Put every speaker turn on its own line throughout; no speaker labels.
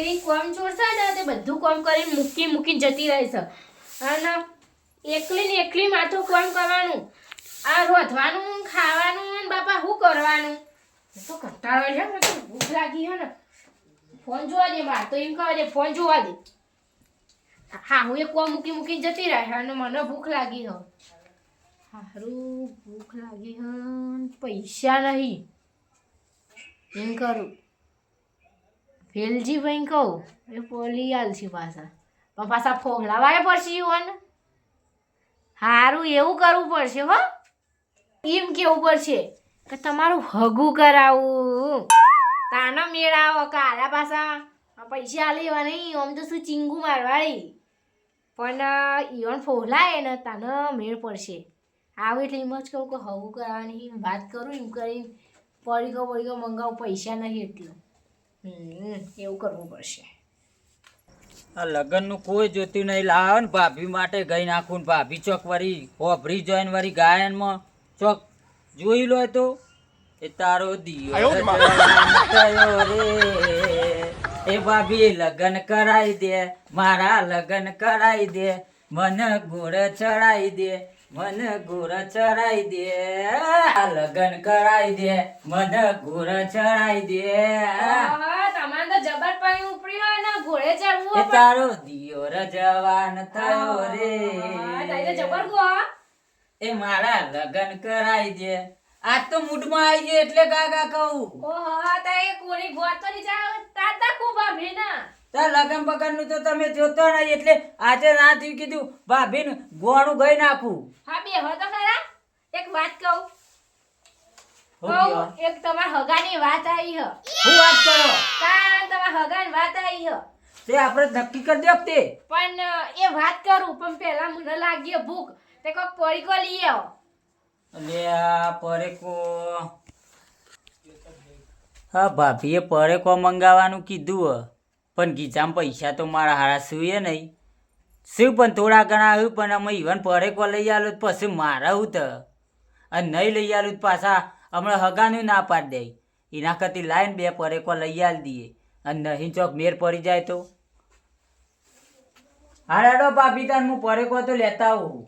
એવી કોમ છોડશે ને, તે બધું કોમ કરીને મૂકી મૂકી જતી રહેશે અને એકલી ને એકલી માથું કોમ કરવાનું. આ રોધવાનું, ખાવાનું ને બાપા શું કરવાનું? તો કંટાળો છે તો ભૂખ લાગી છે ને. ફોન જોવા દે, માર તો એમ કહે દે, ફોન જોવા દે. હા, હું એ કોમ મૂકી મૂકી જતી રહે, અને મને ભૂખ લાગી છે હારું, ભૂખ લાગી હ પૈસા નહીં. એમ કરું. વેલજી ભાઈ કહું, એ પોલી આલછી પાછા. પણ પાછા ફોગલાવાય પડશે યુવાન. સારું એવું કરવું પડશે હો. એમ કેવું પડશે કે તમારું હગું કરાવું. તાના મેળાવો કારા પાછા પૈસા. લેવા નહીં, આમ તો શું ચીંગું મારવાળી. પણ ઈવન ફોલાય ને, તાને મેળ પડશે. આવું એટલે એમ જ કહું કે હગું કરાવવાની વાત કરું, એમ કરીને પડીકો પડીકો મંગાવું, પૈસા નહીં એટલું. એવું કરવું પડશે.
આ લગ્નનું કોઈ જોતું નહીં. લાવે ને ભાભી માટે ગઈ નાખું ને ભાભી ચોક વરી હોભરી જોઈને વળી ગાયનમાં ચોક જોઈ લો તો. એ તારો દિયો રે. એ ભાભી લગ્ન કરાવી દે મારા લગ્ન કરાઈ દે મને ગોળ ચડાઈ દે. મને ગુર ચડાઈ દે લગન કરાઈ દે મન ગુર ચડાઈ દે.
તમારે તો જબર પાણી ઉપડી હોય ને ઘોડે ચડવું
એ તારો દિયો રજવાન થયો રે.
જબર ગો
એ મારા લગ્ન કરાઈ દે. આજ તો મૂડમાં આવી ગયો એટલે ગાગા કહું.
ઓહો તા એ કોની ગોતની જાવ તાતા ખૂબ ભાભી ના
તાર લગન બગનનું તો તમે જોતો નહીં એટલે આજે ના થયું કીધું ભાભીને ગોળું ગઈ નાખું.
હા બે હો તો ખરા. એક વાત કહું? કહું એક તમાર હગાની વાત આવી હ.
હું વાત કરો?
તાર તમાર હગાની વાત આવી હ.
તે આપણે નક્કી કરી દો તે
પણ એ વાત કરું પણ પહેલા મને લાગી ભૂખ. તે કોક પડીકો લઈ આવો.
લે આ પરેકો હા ભાભીએ પરેકો મંગાવવાનું કીધું હ. પણ ગીચામાં પૈસા તો મારા હારા સુએ નહીં. શું પણ થોડા ઘણા આવ્યું પણ અમે ઇવન પરેકો લઈ આલો પછી મારા તો. અને નહીં લઈ આલું પાછા હમણાં હગાનું ના પાડી દે. એના કરતી લાઈન બે પરેકો લઈ આલ દઈએ અને નહીં ચોક મેર પડી જાય તો. હા હેડો ભાભી તાર હું પરેકો તો લેતા આવું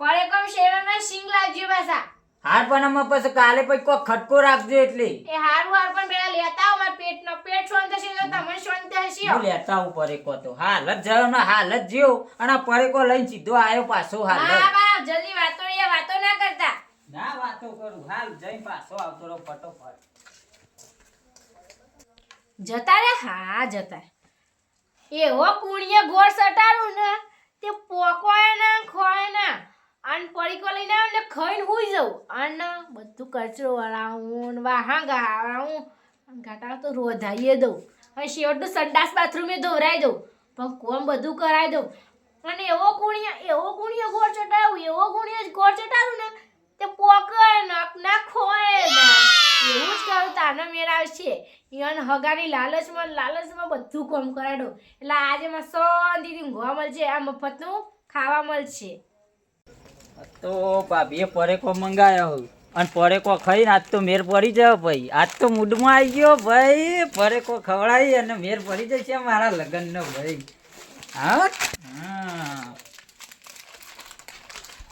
પડીકો શેરાના સિંગ લાવજો પાછા.
હાર પણ અમે પછી કાલે પછી કોઈ ખટકો રાખજો એટલે.
એ હારું હાર પણ પેલા લેતા આવો મારા પેટનો પેટ શાંત થશે તો તમે શાંત થશે
હું લેતા આવું પરેકો તો. હાલ જ જયો ને હાલ જ જ્યો અને પરેકો લઈને સીધો આવ્યો પાછો હાલ
હા બા જલ્દી વાતો એ વાતો ના કરતા.
ના વાતો કરું હાલ જઈ પાછો આવતો રહો ફટોફટ.
જતા રે? હા જતા એવો કુણીએ ગોળ સટારું ને તે પોકોય ના ના અને પડીકો લઈને આવે ને ખાઈને હુઈ જવું અને બધું કચરો વળાવું વાહા ગાળાવું ઘાટા તો રોધાઈએ દઉં. અને શેવટનું સંડાસ બાથરૂમે ધોવરાઈ દઉં. પણ કોમ બધું કરાવી દઉં. અને એવો ગુણિયા એવો ગુણિયા ગોળ ચટાવું, એવો કુણીએ ગોળ ચટાવું ને તે પોકે ના ખોય એવું જ કરું, તાનો મેળ આવશે. ઈવન હગાની લાલચમાં લાલચમાં બધું કામ કરાડો એટલે આજે માં શાંતિથી ઊંઘવા મળશે આ મફતનું ખાવા મળશે.
તો ભાભીએ પરેકો મંગાયો અને પરેકો ખાઈને આજ તો મેર પડી જાય ભાઈ. આજ તો મૂડમાં આવી ગયો ભાઈ. પરેકો ખવડાવી અને મેર પડી જશે મારા લગ્નનો ભાઈ. હા? હા.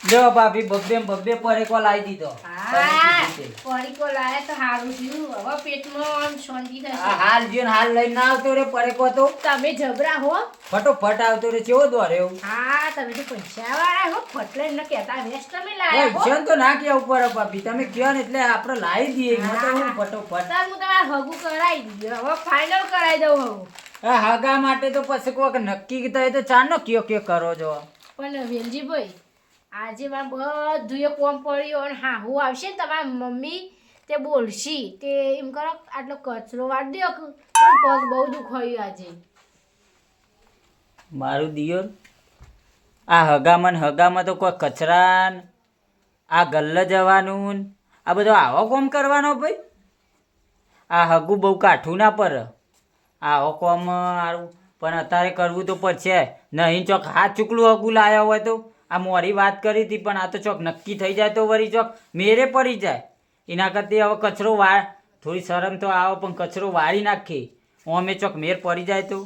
જો ભાભી બબ્બે બબ્બે પરેકો લાવી દીધો.
હા પડીકો તો સારું થયું. હવે પેટમાં આમ શાંતિ થશે
હાલ જ્યો હાલ લઈને ના આવતો રે પરેકો તો.
તમે જબરા હો.
ફટોફટ આવતો રે કેવો દોર્યો
હા તમે તો પૈસા વાળા હો ફટલે ન કહેતા વેસ્ટ તમે લાયા હો.
તો ના કેવું પડે ભાભી. તમે કહો ને એટલે આપણે લાવી દઈએ એમાં તો હું ફટોફટ.
હું તમારે હગું કરાવી હવે ફાઇનલ કરાવી દઉં હગું.
આ માટે તો પછી કોક નક્કી થાય તો ચાનો કયો કયો કરો છો?
પણ વેલજીભાઈ આજે મારે બધું કોમ પડ્યું અને હા હું આવશે ને તમારી મમ્મી તે બોલશી. તે એમ કરો આટલો કચરો વાળ દો પણ પગ બહુ દુખાયું આજે.
મારું દિયો આ હગામાં હગામાં તો કોઈ કચરા ન, આ ગલ્લ જવાનું આ બધો આવો કોમ કરવાનો ભાઈ. આ હગું બહુ કાઠું ના પર આવો કોમ સારું પણ અત્યારે કરવું તો પડશે. નહીં ચોક હાથ ચૂકલું હગું લાયા હોય તો આ મોરી વાત કરી હતી, પણ આ તો ચોક નક્કી થઈ જાય તો વળી ચોક મેરે પડી જાય. એના કરતી હવે કચરો વા થોડી શરમ તો આવો, પણ કચરો વાળી નાખી. અમે ચોક મેર પડી જાય તો?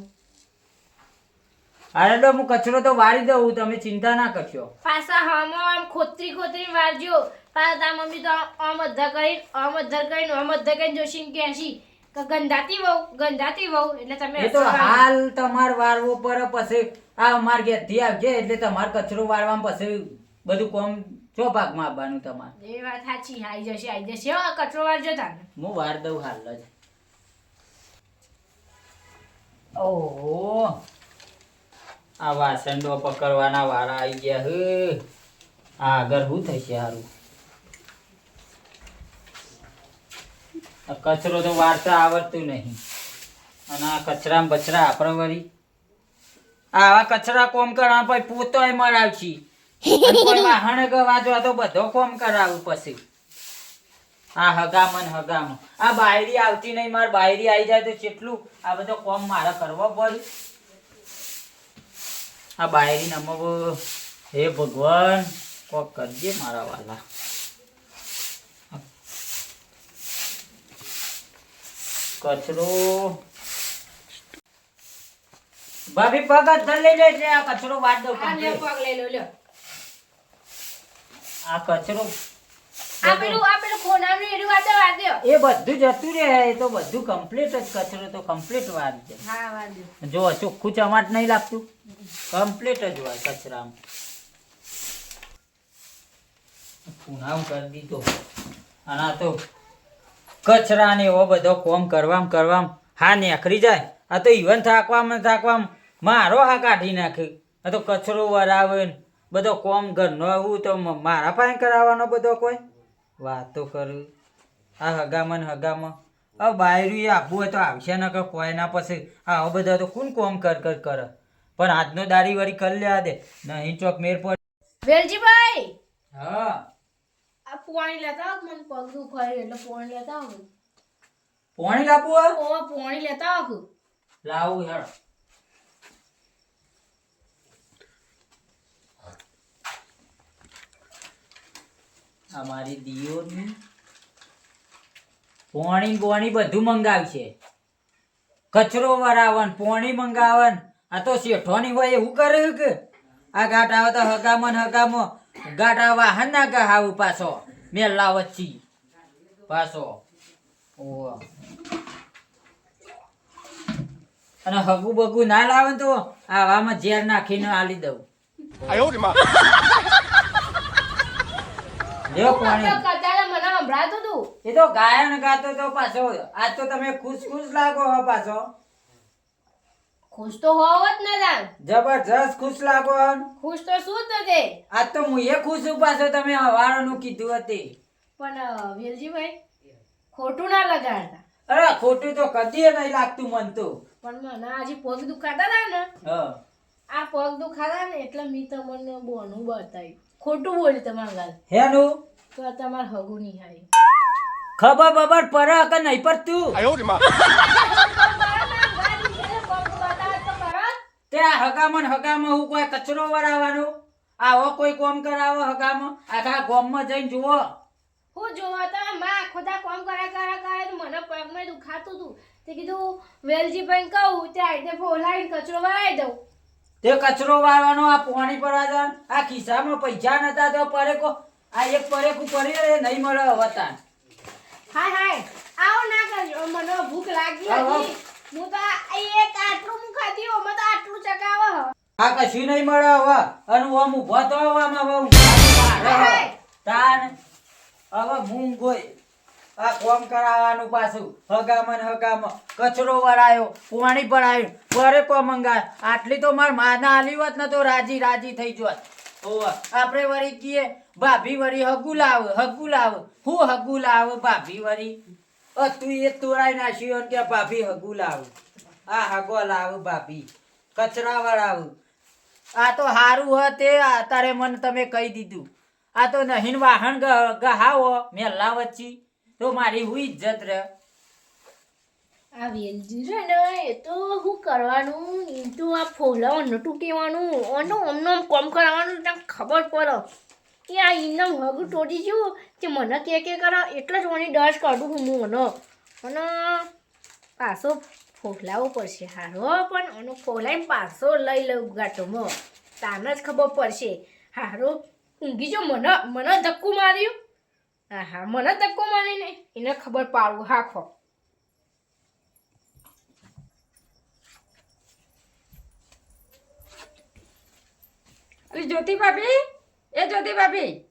અરે તો હું કચરો તો વાળી દઉં તમે ચિંતા ના કરશો.
પાછા હમો આમ ખોતરી ખોતરી વાળજો. પાછા તાર મમ્મી તો આમ અધ્ધા કરીને આમ અધ્ધા કરીને આમ અધ્ધા કરીને જોશીને કે કે ગંધાતી વહુ ગંધાતી વહુ એટલે તમે
એ તો હાલ તમાર વારવો પર પછી આ અમાર ઘેરથી આવજે એટલે તમાર કચરો વાળવામાં પછી બધું કોમ ચો ભાગમાં આવવાનું તમારે?
એ વાત સાચી આઈ જશે આઈ જશે. હો કચરો વારજો તમે
હું વાર દઉં હાલ જ. ઓહો. આ વાસણો પકડવાના વારા આવી ગયા હે. આ આગળ શું થશે સારું કચરો તો વારતા આવડતું નહીં. અને આ કચરામાં બચરા આપણે વળી. આવા કચરા કોમ કરવા પછી પોતોય મરાવશી. વાહણ વાંચવા તો બધો કોમ કરાવું પછી. આ હગામન હગામ. આ બાયરી આવતી નહીં, માર બાયરી આવી જાય તો કેટલું? આ બધો કોમ મારે કરવો પડે. આ બાયરી નમો હે ભગવાન. કોક કરજે મારા વાલા. કચરો ભાભી પગ ધર લઈ લેજે આ કચરો વાટ દો
આ પગ લઈ લો લ્યો
આ કચરો.
આ પેલું આ પેલું ખોનાનું એડું વાદે વાદ્યો
એ બધું જતું રહે એ તો બધું કમ્પ્લીટ જ કચરો તો કમ્પ્લીટ વાર છે
હા
જો ચોખ્ખું ચમાટ નહીં લાગતું. કમ્પ્લીટ જ હોય કચરામાં. પૂનાવ કરી દીધો. અને આ તો કચરા ને એવો બધો કોમ કરવામ કરવામ હા નેખરી જાય. આ તો ઇવન થાકવામાં થાકવામાં મારો હા કાઢી નાખે. આ તો કચરો વરાવે બધો કોમ ઘરનો આવું તો મારા પાસે કરાવવાનો બધો કોઈ? વાતો કરું. આ હગામાં ને હગામાં. હવે બાયરું આપવું હોય તો આવશે ન કે કોઈના પછી આવો બધા તો કોણ કોમ કર કર કરે? પણ આજનો દારી વારી કરી લેવા દે. નહીં ચોક મેર પર
વેલજીભાઈ!
હા.
આ પોણી લેતા આવો મને પગ દુખાય એટલે પોણી લેતા આવો.
પોણી લાપુ
ઓ પોણી લેતા આવો
લાવું હેડ અમારી દિયોની પોણી બોણી બધું મંગાવશે. કચરો વરાવન પોણી મંગાવન. આ તો શેઠોની હોય એવું કરે કે? આ ઘાટ આવે તો હગામન હગામો. ગાટ આવે વાહન ના ગહાવું પાછો. મેલા વચ્ચી પાછો. ઓહ. અને હગુ બગુ ના લાવે તો આવામાં ઝેર નાખીને આલી દઉં. લ્યો પાણી.
તો કદાચ મને સંભળાતું તું.
એ તો ગાયન ગાતો તો પાછો. આજ તો તમે ખુશ ખુશ લાગો હો પાછો.
ખુશ તો હોવ જ ને તાન.
જબરજસ્ત ખુશ લાગો.
ખુશ તો શું થશે
આજ તો હું એ ખુશ ઊભા છો તમે હવારોનું કીધું હતી.
પણ વેલજીભાઈ ખોટું ના લગાડતા.
અરે ખોટું તો કદી નહીં લાગતું મન તો.
પણ મને આજે પગ દુખાતા હતા ને. આ પગ દુખાતા ને એટલે મેં તમને બોનું બતાવ્યું. ખોટું બોલ્યું તમારા ગાલ.
હેનું?
તો તમારે હગું નહીં હારી
ખબર બબર પર કે નહીં પડતું? તે આ હગામાં હગામાં હું કોઈ કચરો વરાવાનો? આવો કોઈ કોમ કરાવો હગામાં આખા ગોમમાં જઈને જુઓ.
હું જોવા તો માં ખુદા કોમ કરા કરા કરે તો મને પગમાં દુખાતું હતું તે કીધું વેલજીભાઈ કહું તે આઈને ફોલાઈને કચરો વાળી દઉં.
તે કચરો વાળવાનો આ પોણી પર જવાનું આ ખિસ્સામાં પૈસા નતા તો પરેકો આ એક પરેકું પડી રે નહીં મળે હવે
હાય હાય આવો ના કરજો મને ભૂખ લાગી હતી. હું તો આ એક આટલું હું ખાધી ઓમાં તો આટલું ચકાવે હ.
આ કશું નહીં મળે હવે. અને ઓમ ઊભો તો આમાં હવે. તાન હવે આ કોમ કરાવવાનું પાછું. હગામન હગામાં. કચરો વરાયો પાણી પડાયું કોમ મંગાય. આટલી તો માર માના આલી હોત ને તો રાજી રાજી થઈ જોત. આપણે વળી કીએ ભાભી વળી હગુ લાવ હગુ લાવ. હું હગુ લાવ ભાભી વળી તું એ તોડાઈ નાખ્યું કે ભાભી હગુ લાવ. આ હગો લાવ ભાભી. કચરા વળાવ આ તો હારું હ તે તારે મને તમે કહી દીધું. આ તો નહીં વાહન ગહાવો મેલા વચ્ચી તો મારી હું ઇજ્જત રહે
આ વેલજી છે ને, એ તો શું કરવાનું? એ તો આ ફોલા નટું કહેવાનું ઓનો અમને કોમ કરાવવાનું ત્યાં ખબર પડે. કે આ ઇનામ હગ તોડી ગયું કે મને કે કે કરો, એટલે જ ઓની ડસ કાઢું હું, મને. અને પાછો ફોલાવવો પડશે. હારો, પણ એનું ફોલાઈને પાછો લઈ લઉં ગાંઠોમાં. તાને જ ખબર પડશે. હારો, ઊંઘી જો, મને મને ધક્કું માર્યું. હા હા, મને ધક્કો મારીને એને ખબર પાડવું હાખો.
જ્યોતિ ભાભી? એ જ્યોતિ ભાભી?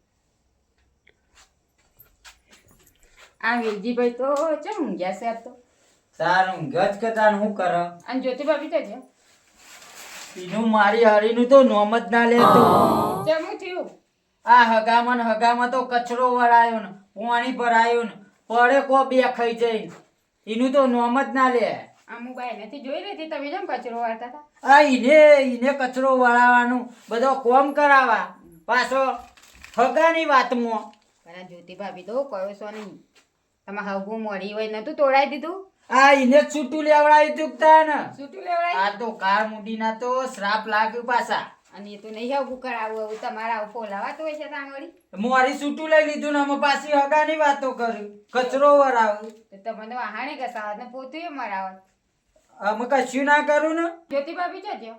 આ વેલજીભાઈ તો ચમ ઊંઘ્યા છે આ તો.
તારું ગજ કતાન હું કર?
અને જ્યોતિ ભાભી તો છે.
એનું મારી હરીનું તો નોમ જ ના લેતો.
ચમ થયું.
આ હગામાં હગામાં તો કચરો વળાયો ને પાણી ભરાયું ને પડે કો બે ખાઈ જઈ એનું તો નોમ જ ના લે.
આ મોબાઈલ નથી જોઈ રહી તમે જેમ કચરો વાળતા હતા.
આ ઈને ઈને કચરો વળાવવાનું બધો કોમ કરાવા પાછો હગાની વાતમાં.
પણ જ્યોતિ ભાભી તો કયો છો નહીં તમે હગું મળી હોય નતું તોડાઈ દીધું?
આ ઇને છૂટું લેવડાવી તું ને
છૂટું લેવડાવી
આ તો કાર મુડીના તો શ્રાપ લાગ્યું પાછા.
અને એ તો નહીં હગું કરાવવું આવું તમારે આવું લાવાતો હોય છે ત્યાં વળી
મારી છૂટું લઈ લીધું ને અમે પાછી હગાની વાતો કર્યું કચરો વરાવું.
તો તમે તો વહાણે ઘસાવત ને પોતું મરાવત.
અમે કશું ના કરું ને?
જ્યોતિભાભી જજો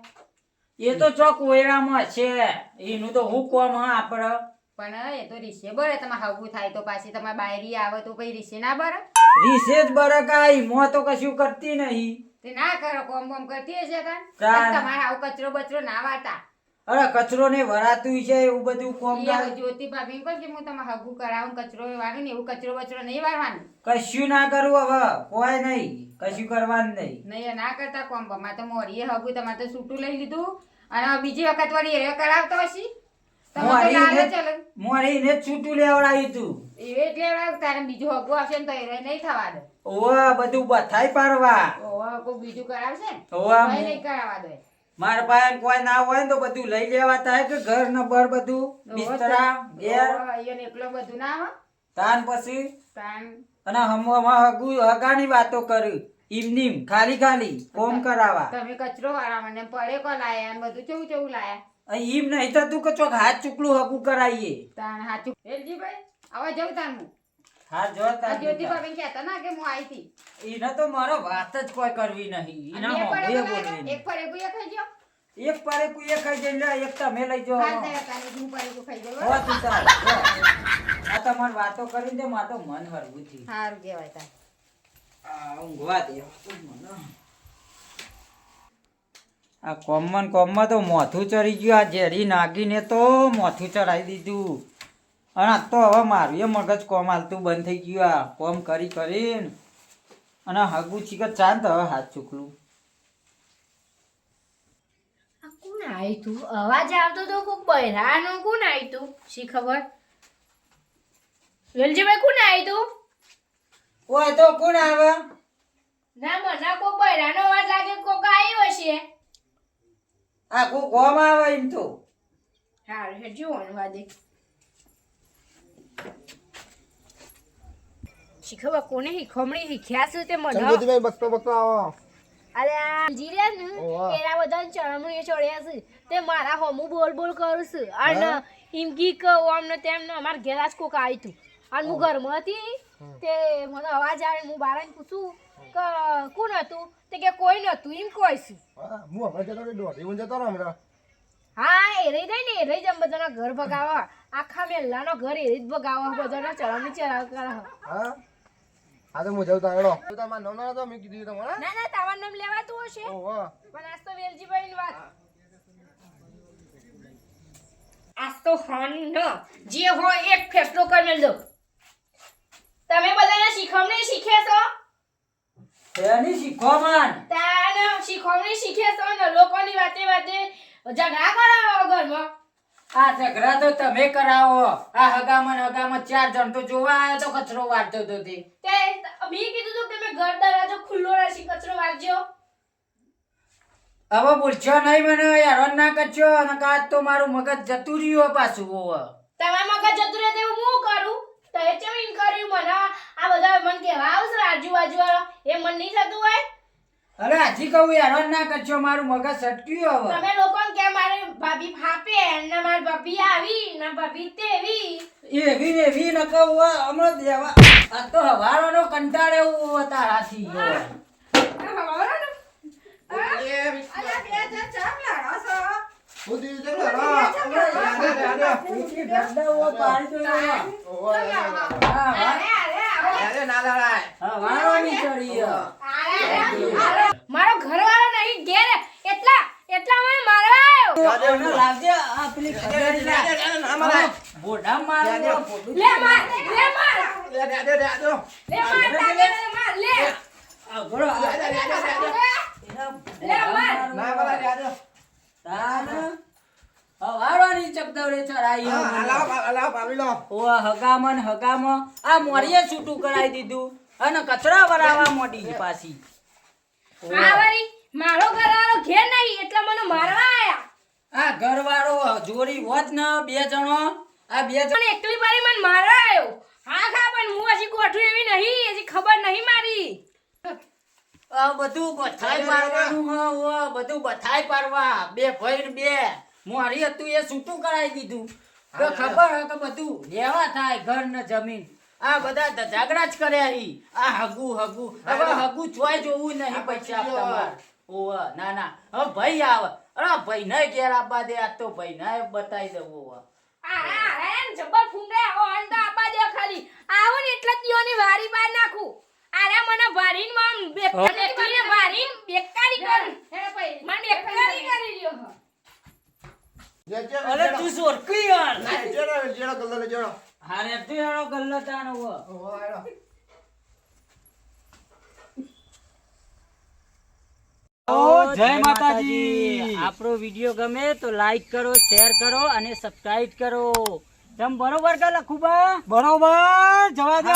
એ તો ચોક ઓયરામાં છે. એનું તો હું કોમ હા આપડે.
પણ એ તો રીસે બરે તમારે હગું થાય તો પાછી તમારે બાયરી આવે તો પછી રીસે ના બરે
રીસે જ બરકાઈ મો તો કશું કરતી નહીં.
તે ના કરો કોમ કોમ કરતી હશે કાન તમારા આવું કચરો બચરો ના વાતા.
અરે કચરો ને વરાતું છે એવું બધું કોમ
ઈ જ્યોતિ ભાભી પણ કે હું તમે હગુ કરાવું કચરો વાળું ને એવું કચરો બચરો નહીં વાળવાનું.
કશું ના કરવું હવે કોઈ નહીં કશું કરવાનું નહીં.
નહીં ના કરતા કોમ બમાં. તો મોરીએ હગુ તમારે તો છૂટું લઈ લીધું. અને બીજી વખત વળી એ કરાવતો હશી?
મોરી
લાલ
ને-
ચલો
મોરી ને જ છૂટું લેવડાવ્યું તું.
એ એટલે તારે બીજું હગું આવશે ને તો એ નહીં થવા દે.
ઓવા બધું બથાઈ પાડવા.
ઓવા કોઈ બીજું કરાવશે
ઓવા
નહીં કરાવવા દે.
મારા પાસે કોઈ ના હોય ને તો બધું લઈ લેવા થાય કે ઘર ને બર બધું? બિસ્તરા ઘેર?
ઓવા, એકલો બધું ના આવે
તાન પછી?
તાન.
અને હમવામાં હગુ હગાની વાતો કરી. ઈમનીમ ખાલી ખાલી કોમ કરાવા
તમે કચરો વાળા મને પડે કો લાયા બધું કેવું કેવું લાયા?
ઈમ નહીં થતું કે ચોક હાથ ચૂકલું હકું કરાવીએ
તાણ હાચું વેલજીભાઈ આવા જવું તાનું હા
જો
આ જ્યોતિ કહેતા ના કે હું આવી હતી.
એને તો મારો વાત જ કોઈ કરવી નહીં. એના મોઢે બોલવી
એક પડે કોઈ ખાઈ ગયો
એક પારે કોઈ એક ખાઈ જઈને લે, એક તમે લઈ
હું ખાઈ
હો. તું તાર, આ તમારી વાતો કરીને દે મારે મન હરવું થયું.
સારું કહેવાય તાર.
ઊંઘવા દે મને. આ કોમન કોમમાં તો મોથું ચડી ગયું. આ ઝેરી નાગીને તો મોથું ચડાવી દીધું. અને આ તો હવે મારું એ મગજ કોમ હાલતું બંધ થઈ ગયું આ કોમ કરી કરીને. અને હગું ચીકર ચાંદ હવે હાથ ચૂકલું.
આ કોણ આવ્યું તું અવાજ આવતો તો કોક બહેરાનો કોણ આવ્યું તું શી ખબર? વેલજીભાઈ કોણ આવ્યું તું
ઓય તો કોણ આવે?
ના મને કોક બહેરાનો અવાજ લાગે કોક આવ્યો હશે.
આ ગોમ આવે એમ તો.
હા હેજો વાદે. શીખવા કોને હી ખમણી હી ખ્યાસ તે મને
સમજૂતીભાઈ બકતો બકતો આવો.
અરે આ જીર્યા ને
ઓવા.
બધા ચરમણીએ ચડ્યા છે. તે મારા હોમું બોલ બોલ કરું છું. અને એમ કી ઓમ ને તેમ ને અમાર ઘેર કોક આવ્યું હતું અને હું ઘરમાં હતી તે મને અવાજ આવે હું બારાને પૂછું કે કોણ હતું? તે કે કોઈ નતું એમ કોઈ છું.
હા, હું હમણાં જતો રહ્યો, દોઢી ઊંઘ જતો રહ્યો હમણાં.
હા એ રહી જાય ને એ રહી જાય બધાના ઘર ભગાવા. આખા મેલ્લાનો ઘર એ રીત ભગાવા બધાના ચરમણી ચરાવ કરે
હા? હા તો હું જઉં હેડો. તો તમાર નામ ના તો મેં કીધું તમારે.
ના ના તાવા નામ લેવાતું હશે.
ઓહો.
પણ આજ તો વેલજીભાઈ ની વાત. આજ તો હન જે હોય એક ફેસલો કરી મેલ દો. તમે બધાને શીખવને શીખે છો?
એની શીખો માન
તાને શીખવણી શીખે છો ને લોકોની વાતે વાતે ઝઘડા કરાવો ઘરમાં.
આ ઝઘડા તો તમે કરાવો. આ હગામણ હગામણ ચાર જણ તો જોવા આવ્યો તો કચરો વાળતો તો તે.
તે મેં કીધું તું કે તમે ઘર દરવાજો ખુલ્લો રાખી કચરો વાળજો.
હવે બોલશો નહીં મને યાર ના કરશો અને કાચ તો મારું મગજ જતું રહ્યું પાછું.
તમે મગજ જતું રહે તેવું હું કરું? તો એ ચમ કર્યું? મને આ બધા મને કહેવા આવશે આજુબાજુ વાળા? એ મન નહીં થતું હોય?
અરે હજી કહું હેરાન ના કરજો મારું મગજ સટક્યું હવે.
તમે લોકો કે મારે ભાભી ફાપે ને મારી ભાભી આવી ને ભાભી તેવી.
એવી ને એવી ન કહું હમણાં દેવા આ તો હવારોનો કંટાળે એવું તારાથી હવે.
અલ્યા,
મારો ઘરવાળો નહીં ઘેર એટલા એટલા મને મારવા આવ્યો
રાધે,
ઓને લાગજે, આ પેલી ખગડી ના.
રાધે, રાધે, ના મરાય.
બોઢા મારું,
લે માર લે માર
રાધે, રાધે, રાધે.
લે માર તાકે માર લે
આ ઘોડો,
લે, માર.
ના મરાય, રાધે.
તાન. આ ચકદવડે ચડાઈ હે
હા,
મને.
હલાવો, હલાવો, પાવી લો.
ઓવા હગામાં. ને આ મોરીએ છૂટું કરાવી દીધું અને કચરા વરાવા મોડી પાછી.
આ મારો ઘરવાળો ઘેર નહીં એટલે મને મારવા આયા.
આ ઘરવાળો જોડી હોત ને બે જણો. આ બે જણ
એકલી બારી મને મારવા આવ્યો હા ખા પણ હું હજી ગોઠું એવી નહીં હજી ખબર નહીં મારી.
બધું બથાઈ પાડવાનું હ ઓ બધું બથાઈ પાડવા. બે ભાઈ ને બે. મોરી હતું એ છૂટું કરાવી દીધું. તો ખબર હે કે બધું લેવા થાય ઘર ને જમીન. આ બધા ઝઘડા જ કર્યા હી આ હગુ હગુ. હવે હગુ ચોય જોવું નહીં પૈસા તમાર ઓવા ના ના. હવે ભાઈ આવે. અરે ભાઈ નહીં ઘેર આપવા દે આ તો ભાઈ ને બતાવી દઉં ઓવા
આ આ આ જબર ફૂંડે આવો અન તો દે ખાલી. આવો ને એટલે દિયોની વારી બાર નાખું. આરે મને ભરીને માં બેકારી કરીને વારીન બેકારી કર મને બેકારી કરી લ્યો
જે, જે,
અરે તું સોરકી યાર?
ના, જેડો, જેડો, ગલ્લો જેડો.
હારે તું એનો ગલ્લતાનો હો
ઓહો, આયો.
જય માતાજી. આપણો વીડિયો ગમે તો લાઈક કરો શેર કરો અને સબસ્ક્રાઇબ કરો. તમ બરોબર કે લખુબા
બરોબર જવા દે